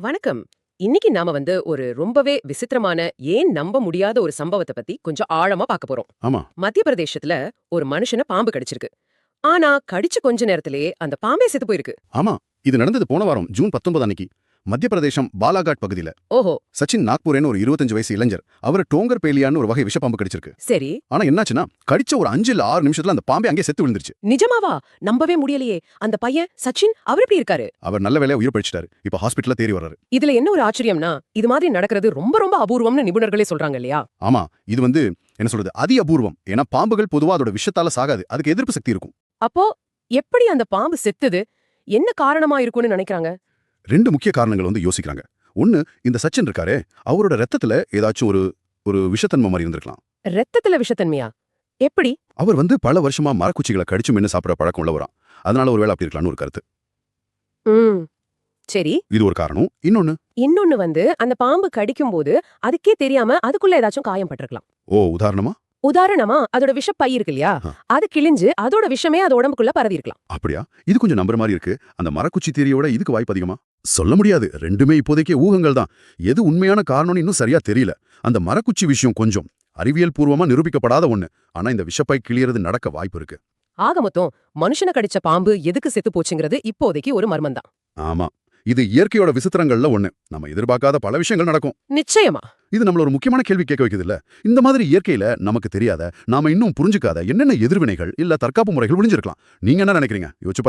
வணக்கம். இன்னைக்கு நாம வந்து ஒரு ரொம்பவே விசித்திரமான ஏன் நம்ப முடியாத ஒரு சம்பவத்தை பத்தி கொஞ்சம் ஆழமா பார்க்க போறோம். ஆமா. மத்திய பிரதேசத்துல ஒரு மனுஷனை பாம்பு கடிச்சிருக்கு. ஆனா கடிச்ச கொஞ்ச நேரத்திலேயே அந்த பாம்பே செத்து போயிருக்கு. ஆமா. இது நடந்தது போன வாரம் ஜூன் 19 அன்னைக்கு. மத்திய பிரதேசம் பாலாகாட் பகுதியில. ஓஹோ. சச்சின் நாக்பூரேன்னு ஒரு 25 வயசு இளைஞர். அவர் டோங்கர் பேலியான்னு ஒரு வகை விஷப்பாம்பு கடிச்சிருக்கு. சரி. ஆனா என்னாச்சுன்னா கடிச்ச ஒரு அஞ்சு இல்ல ஆறு நிமிஷத்துல அந்த பாம்பே அங்கே செத்து விழுந்துருச்சு. நிஜமாவா? நம்பவே முடியலையே. அந்த பையன் சச்சின் அவர் எப்படி இருக்காரு? அவர் நல்ல வேலையா உயிர் பழிச்சிட்டாரு. இப்ப ஹாஸ்பிட்டல்ல தேறி வர்றாரு. இதுல என்ன ஒரு ஆச்சரியம்னா இது மாதிரி நடக்கிறது ரொம்ப ரொம்ப அபூர்வம்னு நிபுணர்களே சொல்றாங்க இல்லையா? ஆமா. இது வந்து என்ன சொல்றது அதி அபூர்வம். ஏன்னா பாம்புகள் பொதுவா அதோட விஷத்தால சாகாது. அதுக்கு எதிர்ப்பு சக்தி இருக்கும். அப்போ எப்படி அந்த பாம்பு செத்துது? என்ன காரணமா இருக்கும்னு நினைக்கிறாங்க? ரெண்டு முக்கிய காரணங்கள் வந்து யோசிக்கிறாங்க. ஒன்னு இந்த சச்சின் இருக்காரே அவரோட ரத்தத்துல ஏதாச்சும் ஒரு ஒரு விஷத்தன்மை மாதிரி இருந்திருக்கலாம். ரத்தத்துல விஷத்தன்மையா? எப்படி? அவர் வந்து பல வருஷமா மரக்குச்சிகளை கடிச்சு மென்னு சாப்பிடுற பழக்கம் உள்ளவராம். அதனால ஒருவேளை அப்படி இருக்கலாம்னு ஒரு கருத்து. சரி. இது ஒரு காரணம். இன்னொன்னு? இன்னொன்னு வந்து அந்த பாம்பு கடிக்கும் போது அதுக்கே தெரியாம அதுக்குள்ள ஏதாச்சும் காயம் பட்டிருக்கலாம். ஓ உதாரணமா? உதாரணமா அதோட விஷப்பை இருக்கு இல்லையா. அது கிழிஞ்சு அதோட விஷமே அது உடம்புக்குள்ள பரவி இருக்கலாம் அப்படியா? இது கொஞ்சம் நம்புற மாதிரி இருக்கு. அந்த மரக்குச்சி தேரியோட இதுக்கு வாய்ப்பு அதிகமா? சொல்ல முடியாது. ரெண்டுமே இப்போதைக்கு ஊகங்கள் தான். எது உண்மையான காரணம்னு இன்னும் சரியா தெரியல. அந்த மரக்குச்சி விஷயம் கொஞ்சம் அறிவியல் பூர்வமா நிரூபிக்கப்படாத ஒண்ணு. ஆனா இந்த விஷப்பை கிளியறது நடக்க வாய்ப்பு இருக்கு. ஆக மொத்தம் மனுஷனை கடிச்ச பாம்பு எதுக்கு செத்து போச்சுங்கிறது இப்போதைக்கு ஒரு மர்மம் தான். ஆமா. இது இயற்கையோட விசித்திரங்கள்ல ஒண்ணு. நம்ம எதிர்பார்க்காத பல விஷயங்கள் நடக்கும். நிச்சயமா. இது நம்மள ஒரு முக்கியமான கேள்வி கேட்க வைக்குது இல்ல இந்த மாதிரி இயற்கையில நமக்கு தெரியாத நாம இன்னும் புரிஞ்சுக்காத என்னென்ன எதிர்வினைகள் இல்ல தற்காப்பு முறைகள் ஒளிஞ்சிருக்கலாம் நீங்க என்ன நினைக்கிறீங்க? யோசிச்சு பாருங்க.